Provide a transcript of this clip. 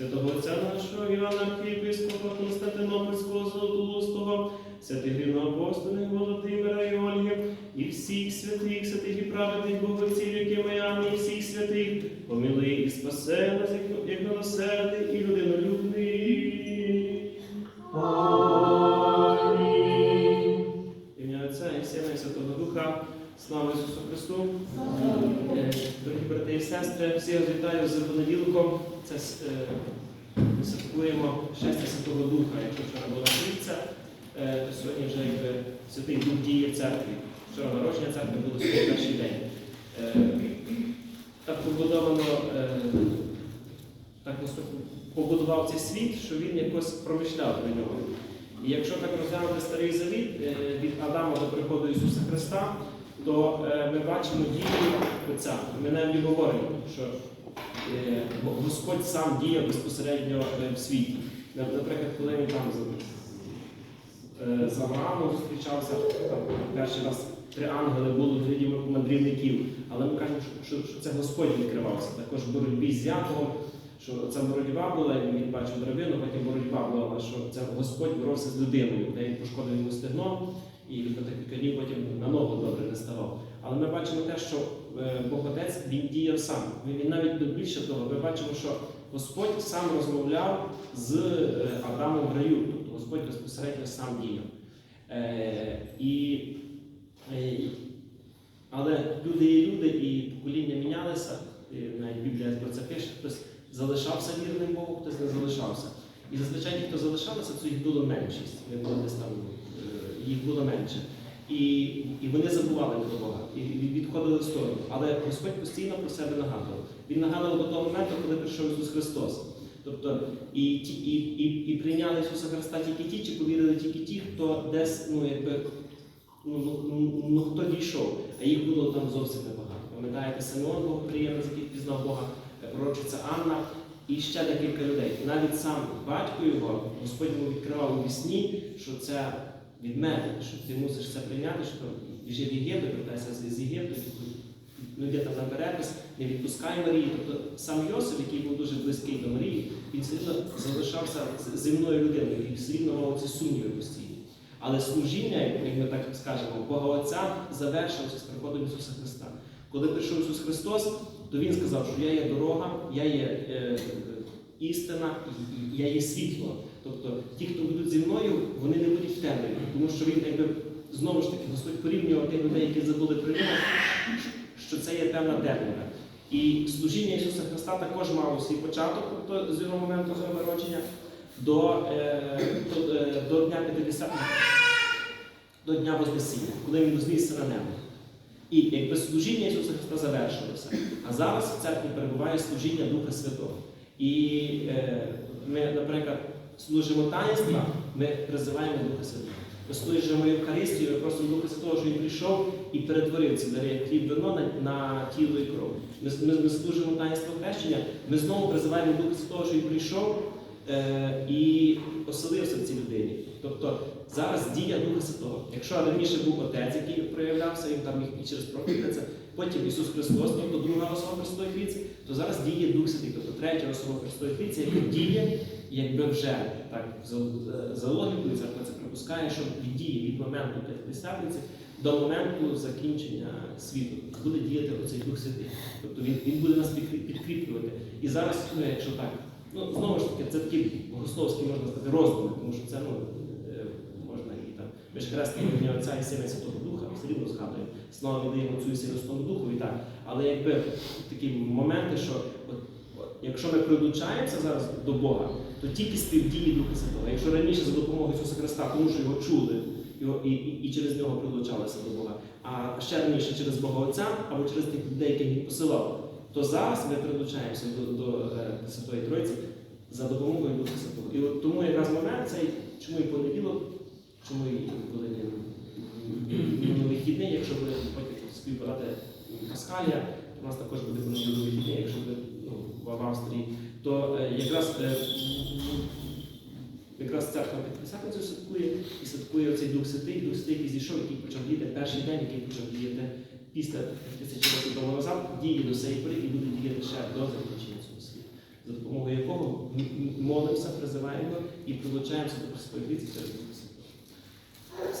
святого Отця нашого Івана Архієпископа Константинопольського Золотоустого, святих рівноапостолів Володимира і Ольги, і всіх святих, святих і праведних богоців, які маємо, і всіх святих, помили і спасе нас, як- милосердний і людинолюбний. І сестри, всі вас вітаю з понеділком. Це е, ми святкуємо шестя Святого Духа. Якщо вчора була трійця, е, то сьогодні вже якби Святий Дух діє в церкві. Вчора народження церкви було сьогодні перший день. Е, Так побудовано, так побудував цей світ, що він якось промишляв про нього. І якщо так розглянути старий завіт від Адама до приходу Ісуса Христа, то е, ми бачимо дію Отця. Ми навіть говоримо, що е, Господь сам діяв безпосередньо е, в світі. Наприклад, коли він там з, Авраамом зустрічався, там перший раз три ангели було в вигляді мандрівників, але ми кажемо, що це Господь відкривався. Також в боротьбі з Яковом, що ця боротьба була, і він бачив драбину, потім боротьба була, що це Господь боровся з людиною, де він пошкодив йому стегно, і на кілька днів потім на ногу добре не ставав. Але ми бачимо те, що е, Бог Отець він діяв сам. Він, навіть більше того, ми бачимо, що Господь сам розмовляв з е, Адамом в раю, тобто Господь безпосередньо сам діяв. Е, і, але люди є люди, і покоління мінялися, навіть Біблія про це пише, хтось залишався вірним Богу, хтось не залишався. І зазвичай ті, хто залишалися, це їх було меншість. Вони були десь там, е, їх було менше. І, і вони забували про Бога і відходили в сторону. Але Господь постійно про себе нагадував. Він нагадував до того моменту, коли прийшов Ісус Христос. Тобто і, і, і, і прийняли Ісуса Христа тільки ті, чи повірили тільки ті, хто десь, ну якби ну, ну, ну хто дійшов, а їх було там зовсім небагато. Пам'ятаєте, Симеон з яких пізнав Бога, пророчиця Анна і ще декілька людей. Навіть сам батько його, Господь йому відкривав у вісні, що це від мене, що ти мусиш це прийняти, що біжи в Єгипет, вертайся з- Єгипту, ну йде там на перепис, не відпускай Марії. Тобто сам Йосиф, який був дуже близький до Марії, він все рівно залишався земною людиною, який все рівно мав ці сумніви постійні. Але служіння, як ми так скажемо, Бога Отця завершилося з приходом Ісуса Христа. Коли прийшов Ісус Христос, то Він сказав, що я є дорога, я є е, е, істина, я є світло. Тобто ті, хто будуть зі мною, вони не будуть в темряві, тому що він якби знову ж таки Господь порівнював тих людей, які забули нього, що це є певна темрява. І служіння Ісуса Христа також мало свій початок, тобто з його моменту свого народження до, е, до, е, до Дня 50 до Дня Вознесіння, коли він вознісся на небо. І якби служіння Ісуса Христа завершилося. А зараз в церкві перебуває служіння Духа Святого. І е, ми, наприклад, служимо таїнства, ми призиваємо Духа Святого. Ми служимо Євхаристію, ми просимо Духа Святого, щоб він прийшов і перетворив ці дари хліб вино на, тіло і кров. Ми, ми, ми служимо таїнство хрещення, ми знову призиваємо Духа Святого, щоб він прийшов е, і оселився в цій людині. Тобто зараз дія Духа Святого. Якщо раніше був отець, який проявлявся, він там міг і через це потім Ісус Христос, тобто друга особа Христової Трійці, то зараз діє Дух Святий, тобто третя особа Христової Трійці, яка діє, якби вже так за, логікою церква це припускає, що від дії від моменту П'ятидесятниці до моменту закінчення світу буде діяти оцей Дух Святий. Тобто він, він буде нас підкріплювати. І зараз, ну, якщо так, ну знову ж таки, це такі богословські, можна сказати, роздуми, тому що це ну, е, можна і там. Ми ж хрестимо Отця і Сина Святого Духа, все рівно згадуємо. Слава віддаємо Сину Святому Духу і так. Але якби такі моменти, що от, от, якщо ми прилучаємося зараз до Бога, то тільки співдії Духа Святого. Якщо раніше за допомогою Ісуса Христа, тому що його чули його, і, і, і через нього прилучалися до Бога, а ще раніше через Бога Отця або через тих людей, яких він посилав, то зараз ми прилучаємося до, до е, Святої Тройці за допомогою Духа Святого. І от тому якраз момент цей, чому і понеділок, чому і коли вихідний, якщо потім співбирати Паскалія, у нас також буде понеділок вихідний, якщо ви ну, в Австрії, то е, якраз е, якраз церква П'ятдесятницю святкує і святкує оцей Дух Святий, Дух Святий, який зійшов, який почав діяти перший день, який почав діяти після тисячі років тому назад, діє до цієї пори і буде діяти ще до закінчення цього світу, за допомогою якого молимося, призиваємо і прилучаємося до Трійці через Духа Святого.